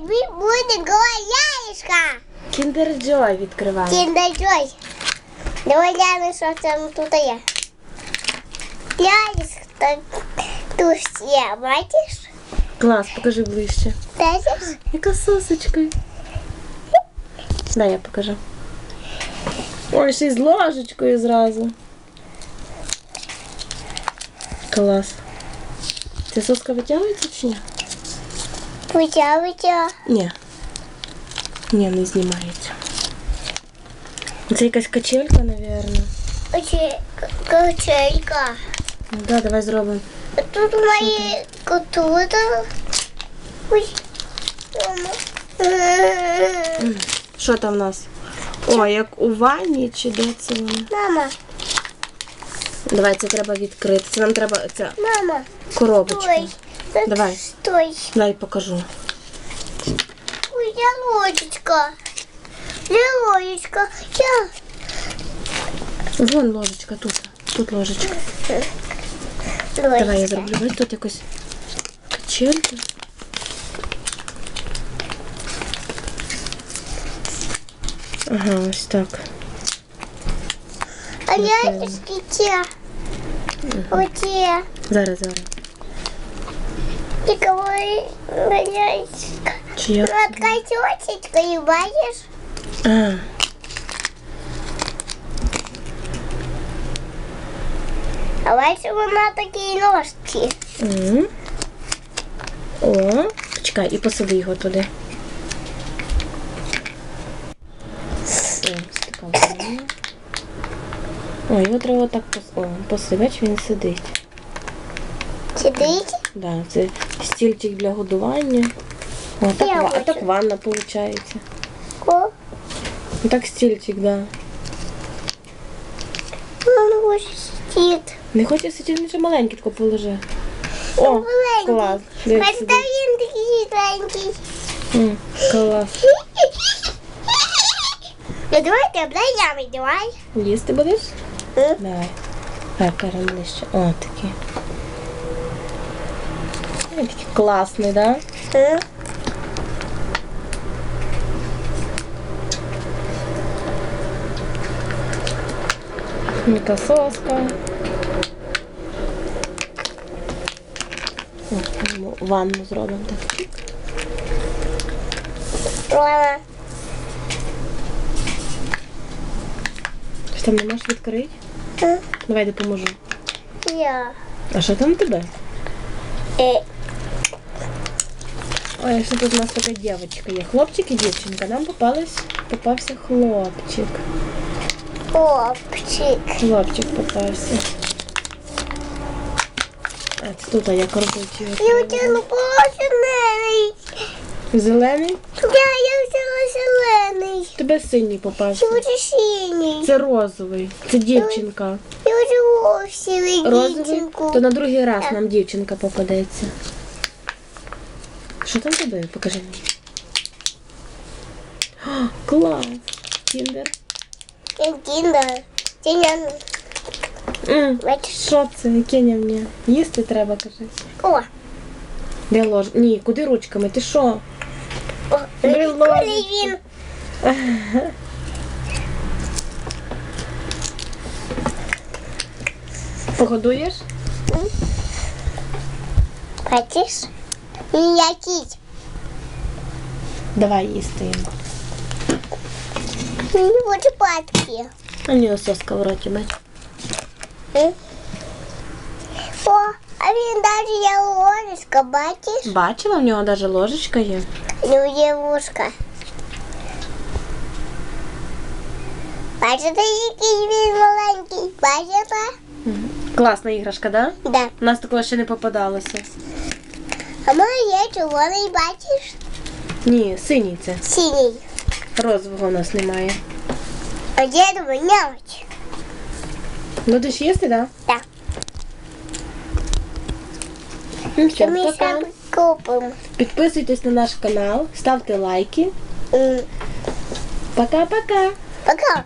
Ми будемо яєчка. Джой відкриваємо. Кіндай Джой. Давай глянемо, що там тут є. Яєчка тут є, бачиш? Клас, покажи ближче. Бачиш? Яка сосочка. Дай я покажу. Ой, ще й з ложечкою зразу. Клас. Ця соска витягується чи ні? Витягуйте. Ні. Ні, не знімається. Це якась качелька, мабуть. Качелька. Ну да, давай зробимо. Тут мої. Ой. Мама. Що там в нас? О, як у ванні чи де це? Мама, Давай, це треба відкрити. Це нам треба. Це мама, коробочка. стой. Давай. Стой. Дай покажу. Ложечка. Ложечка. Я. Вон ложечка тут. Тут ложечка. Давай я зроблю. Ось тут якось качелька. Ага, ось так. А я те. Оте. Зараз, зараз. Тільки яєчка. Чи я? Над косичкою, бачиш? А, А бачиш, вона такі ножки. м. О, почекай, і посади його туди. О, така вона. Його треба так пос... О, посади, бач, він сидить. Сидить? Да, це стільчик для годування. О, так, ва- а так ванна виходить. О, Ну так стільчик, да. він ось сидить. Не хочеш сидіти, нічого маленький, тако положи. О, Маленький. клас. Дивись він такий хитленький. М, Клас. Ну давайте обдаємо, давай. Їсти будеш? Давай. Так, перем ближче. О, такий. Ой, такий класний, да? Ну, ванну зробимо так. Ладно. Що там не можеш відкрити? Давай допоможу. Я. А що там у тебе? Е, Ой, що тут у нас така дівчинка є. Хлопчик і дівчинка. Нам попались, попався хлопчик. хлопчик. Хлопчик попався. А це тут а робити його? Я взяла зелений. Зелений? Я, я взяла зелений. Тебе синій попався. Я вже синій. Це розовий. Це дівчинка. Я вже Розовий? дівчинку. То на другий раз нам дівчинка попадеться. Що там тебе? Покажи мені. О, клас! Кіндер. Я Кіндер. Тіня. М, Бачиш? Що це? Кеня мені? Їсти треба, кажи. О, Де лож? Ні, куди ручками? Ти що? о, Бери коли ложечку. він. Погодуєш? Бачиш? Якийсь. Давай їсти йому. Він хоче патки. А нього соска в роті, бач. О, а він навіть є ложечка, бачиш? Бачила, в нього навіть ложечка є. Ну, є вушка. Бачите, який він маленький? Бачите? Класна іграшка, да? Да. У нас такого ще не попадалося. А мене є червоний, бачиш? Ні, синій це. Синій. Розового у нас немає. А я думаю, нявать. Будеш їсти, да? Так. Ну все, Ми пока. сам купимо. Підписуйтесь на наш канал, ставте лайки. М, Пока-пока. Пока.